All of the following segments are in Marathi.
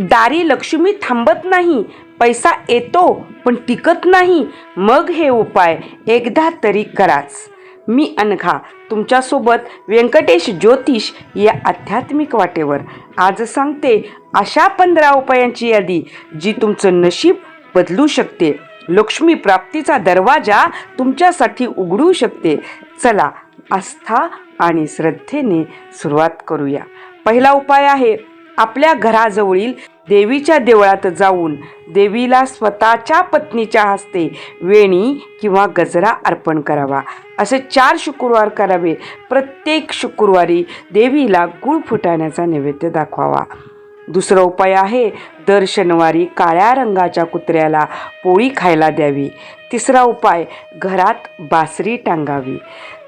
दारी लक्ष्मी थांबत नाही पैसा येतो पण टिकत नाही. मग हे उपाय एकदा तरी कराच. मी अनघा तुमच्यासोबत व्यंकटेश ज्योतिष या आध्यात्मिक वाटेवर आज सांगते अशा पंधरा उपायांची यादी जी तुमचं नशीब बदलू शकते. लक्ष्मी प्राप्तीचा दरवाजा तुमच्यासाठी उघडू शकते. चला आस्था आणि श्रद्धेने सुरुवात करूया. पहिला उपाय आहे आपल्या घराजवळील देवीच्या देवळात जाऊन देवीला स्वतःच्या पत्नीच्या हस्ते वेणी किंवा गजरा अर्पण करावा. असे चार शुक्रवार करावे. प्रत्येक शुक्रवारी देवीला गुळ फुटाण्याचा नैवेद्य दाखवावा. दुसरा उपाय आहे दर शनिवारी काळ्या रंगाच्या कुत्र्याला पोळी खायला द्यावी. तिसरा उपाय घरात बासरी टांगावी.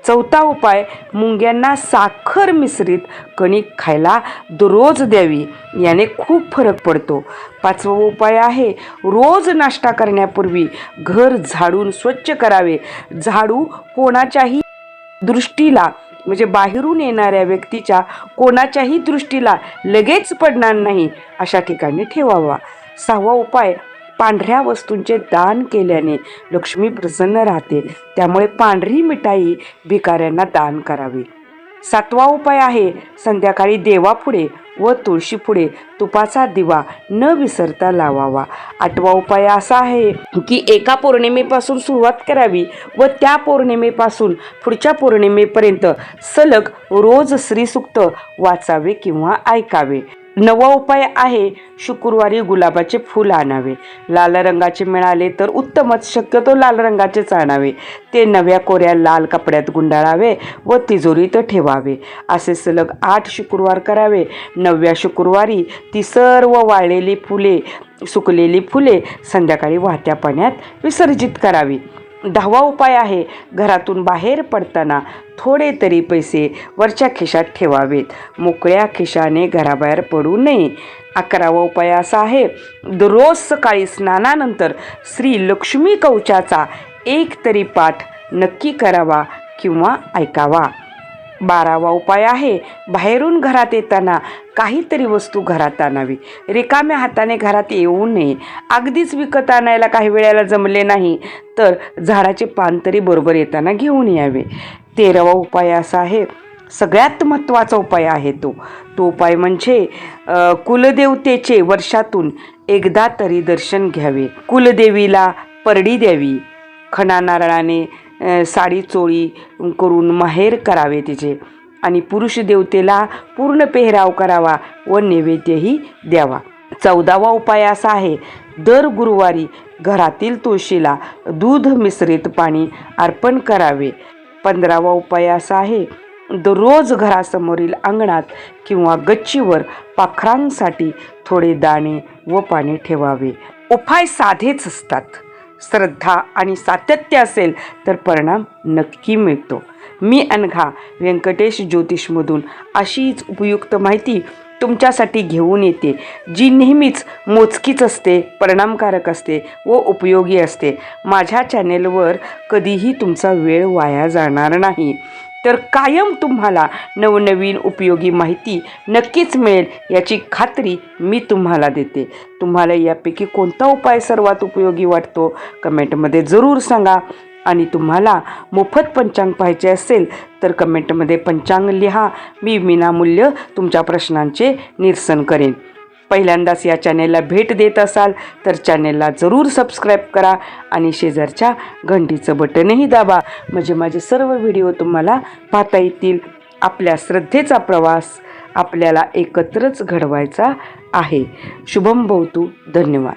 चौथा उपाय मुंग्यांना साखर मिश्रित कणिक खायला दररोज द्यावी. याने खूप फरक पडतो. पाचवा उपाय आहे रोज नाश्ता करण्यापूर्वी घर झाडून स्वच्छ करावे. झाडू कोणाच्याही दृष्टीला म्हणजे बाहेरून येणाऱ्या व्यक्तीच्या कोणाच्याही दृष्टीला लगेच पडणार नाही अशा ठिकाणी ठेवावा. सहावा उपाय पांढऱ्या वस्तूंचे दान केल्याने लक्ष्मी प्रसन्न राहते. त्यामुळे पांढरी मिठाई भिकाऱ्यांना दान करावी. सातवा उपाय आहे संध्याकाळी देवापुढे व तुळशीपुढे तुपाचा दिवा न विसरता लावावा. आठवा उपाय असा आहे की एका पौर्णिमेपासून सुरुवात करावी व त्या पौर्णिमेपासून पुढच्या पौर्णिमेपर्यंत सलग रोज श्रीसुक्त वाचावे किंवा ऐकावे. नवा उपाय आहे शुक्रवारी गुलाबाचे फूल आणावे. लाल रंगाचे मिळाले तर उत्तमच शक्यतो लाल रंगाचेच आणावे. ते नव्या कोऱ्या लाल कपड्यात गुंडाळावे व तिजोरीत ठेवावे. असे सलग आठ शुक्रवार करावे. नवव्या शुक्रवारी ती सर्व वाळलेली फुले सुकलेली फुले संध्याकाळी वाहत्या पाण्यात विसर्जित करावी. दहावा उपाय आहे घरातून बाहेर पडताना थोडे तरी पैसे वरच्या खिशात ठेवावेत. मोकळ्या खिशाने घराबाहेर पडू नये. अकरावा उपाय असा आहे दररोज सकाळी स्नानानंतर श्री लक्ष्मी कवचाचा एक तरी पाठ नक्की करावा किंवा ऐकावा. बारावा उपाय आहे. बाहेरून घरात येताना काहीतरी वस्तू घरात आणावी. रिकाम्या हाताने घरात येऊ नये. अगदीच विकत आणायला काही वेळेला जमले नाही तर झाडाचे पान तरी बरोबर येताना घेऊन यावे. तेरावा उपाय असा आहे. सगळ्यात महत्त्वाचा उपाय आहे तो. तो उपाय म्हणजे कुलदेवतेचे वर्षातून एकदा तरी दर्शन घ्यावे. कुलदेवीला परडी द्यावी. खणा नारळाने साडी चोळी करून माहेर करावे तिचे. आणि पुरुष देवतेला पूर्ण पेहराव करावा व नैवेद्यही द्यावा. चौदावा उपाय असा आहे दर गुरुवारी घरातील तुळशीला दूध मिश्रित पाणी अर्पण करावे. पंधरावा उपाय असा आहे दररोज घरासमोरील अंगणात किंवा गच्चीवर पाखरांसाठी थोडे दाणे व पाणी ठेवावे. उपाय साधेच असतात. श्रद्धा आणि सातत्य असेल तर परिणाम नक्की मिळतो. मी अनघा व्यंकटेश ज्योतिषमधून अशीच उपयुक्त माहिती तुमच्यासाठी घेऊन येते जी नेहमीच मोजकीच असते परिणामकारक असते व उपयोगी असते. माझ्या चॅनेलवर कधीही तुमचा वेळ वाया जाणार नाही. तर कायम तुम्हाला नवनवीन उपयोगी माहिती नक्कीच मिळेल याची खात्री मी तुम्हाला देते. तुम्हाला यापैकी कोणता उपाय सर्वात उपयोगी वाटतो? कमेंटमध्ये जरूर सांगा. आणि तुम्हाला मोफत पंचांग पाहिजे असेल तर कमेंटमध्ये पंचांग लिहा. मी विनामूल्य तुमच्या प्रश्नांचे निरसन करेन. पहिल्यांदाच या चॅनेलला भेट देत असाल तर चॅनेलला जरूर सबस्क्राईब करा आणि शेजारच्या घंटीचं बटनही दाबा. म्हणजे माझे सर्व व्हिडिओ तुम्हाला पाहता येतील. आपल्या श्रद्धेचा प्रवास आपल्याला एकत्रच घडवायचा आहे. शुभम भवतू धन्यवाद.